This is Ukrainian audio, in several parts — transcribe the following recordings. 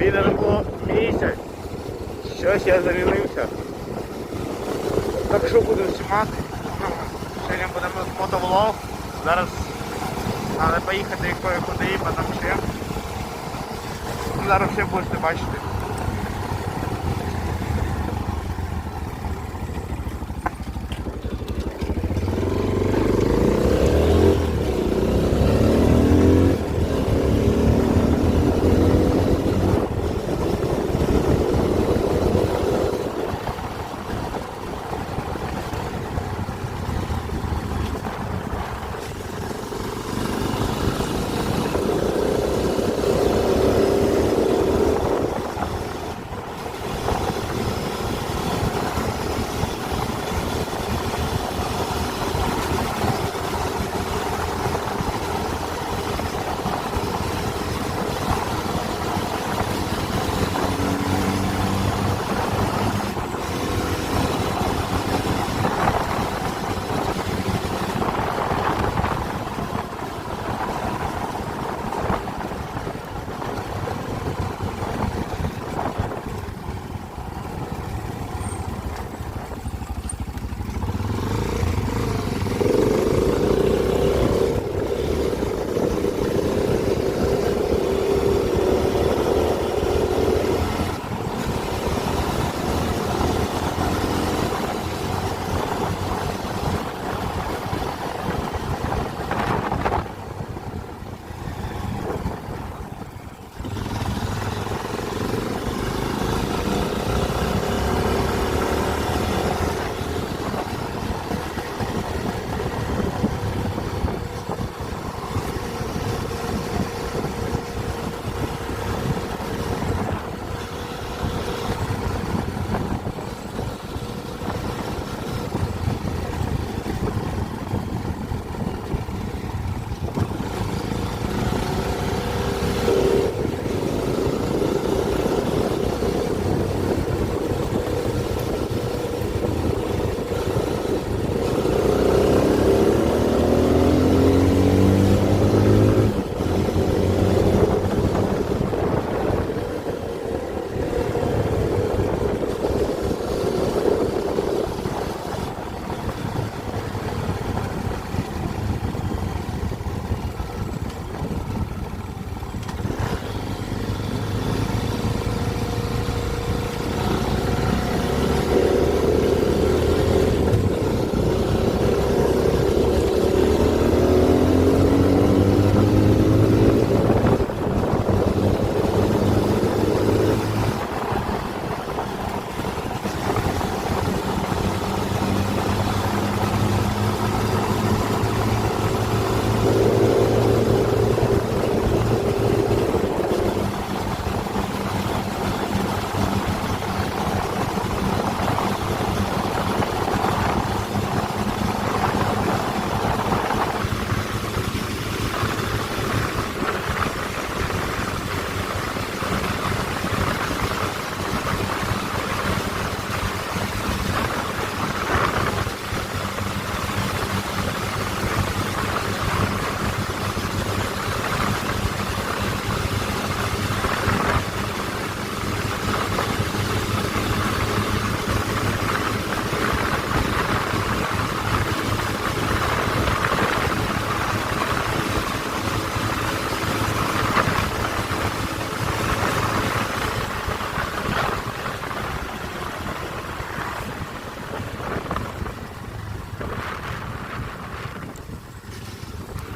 Відео було місяць. Щось я завілився. Так що буду знімати? Сьогодні будемо мотовлог. Зараз треба поїхати кое-куди, потім ще. Зараз все будете бачити.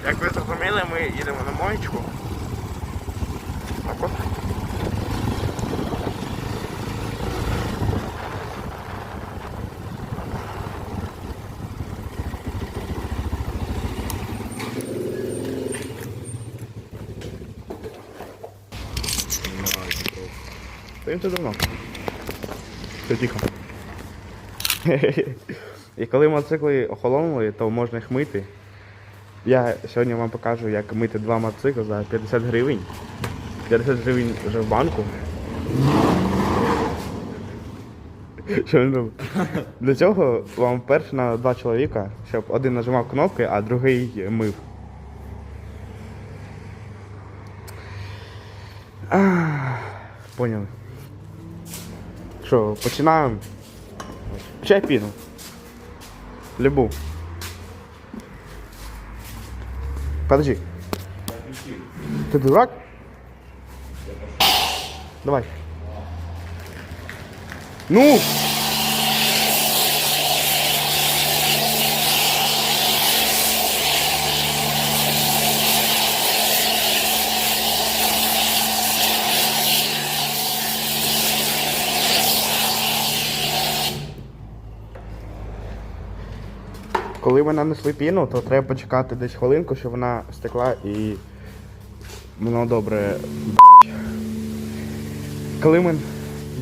Як ви зрозуміли, ми їдемо на моєчку. Так от. Тут давно. Все тихо. І коли мотоцикли охолонули, то можна їх мити. Я сьогодні вам покажу, як мити два мотоцикли за 50 гривень. 50 гривень вже в банку. Що він робить? Для цього вам перш на два чоловіка, щоб один нажимав кнопки, а другий мив. Ах, Поняли. Що, починаємо? Чай піну. Любу. Подожди. Ты дурак? Давай. Ну! Коли ми нанесли піну, то треба почекати десь хвилинку, щоб вона стекла і воно добре. Блять. Коли ми.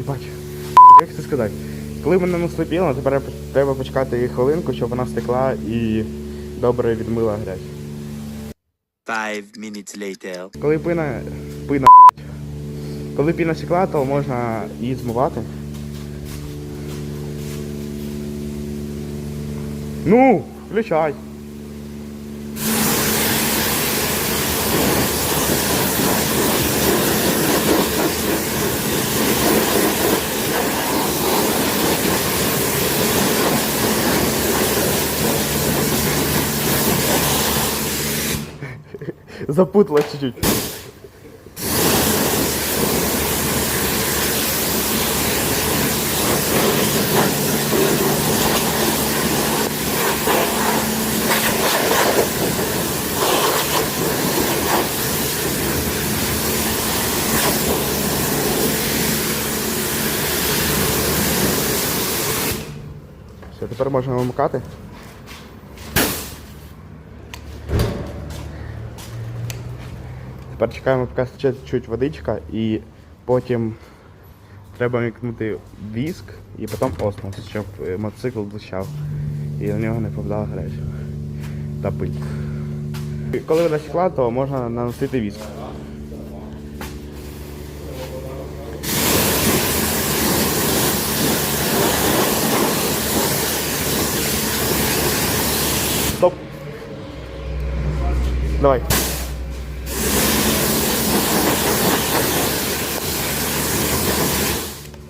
Бач. Як це сказати? Коли ми нанесли піну, тепер треба почекати її хвилинку, щоб вона стекла і добре відмила грязь. Five minutes later. Коли пина. блять. Коли піна стекла, то можна її змивати. Ну, включай. Запуталась чуть-чуть. Тепер можна вимикати. Тепер чекаємо, поки стече чуть водичка і потім треба вмікнути віск і потім осмос, щоб е, мотоцикл блищав і на нього не попадала грязь та пиль. Коли вода стекла, то можна наносити віск. Стоп. Давай.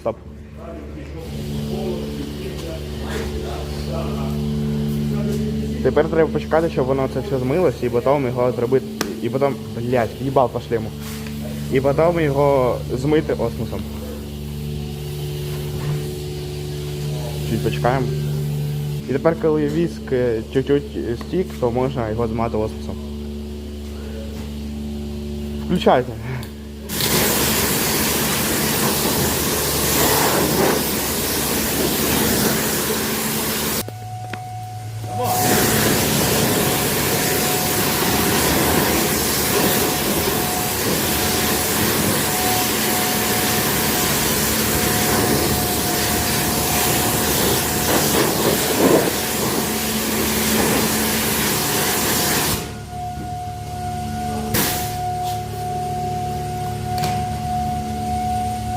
Стоп. Тепер треба почекати, щоб воно це все змилось, і потім його зробити. І потім. Блять, їбав по шлему. І потім його змити осмосом. Чуть почекаємо. І тепер, коли віск е, чуть-чуть стік, то можна його змати осмосом. Включайте.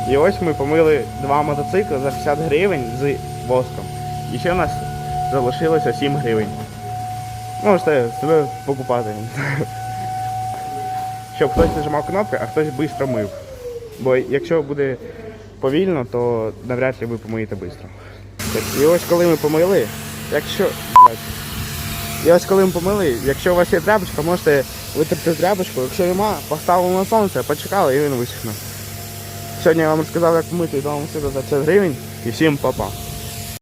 І ось ми помили два мотоцикли за 60 гривень з воском. І ще в нас залишилося 7 гривень. Можете себе покупати. Щоб хтось нажимав кнопки, а хтось швидко мив. Бо якщо буде повільно, то навряд ли ви помиєте швидко. І ось коли ми помили, якщо. І ось коли ми помили, якщо у вас є тряпочка, можете витерти тряпочку. Якщо нема, поставили на сонце, почекали і він висохне. Сьогодні я вам розказав, як мити вдома за 5 гривень і всім па-па.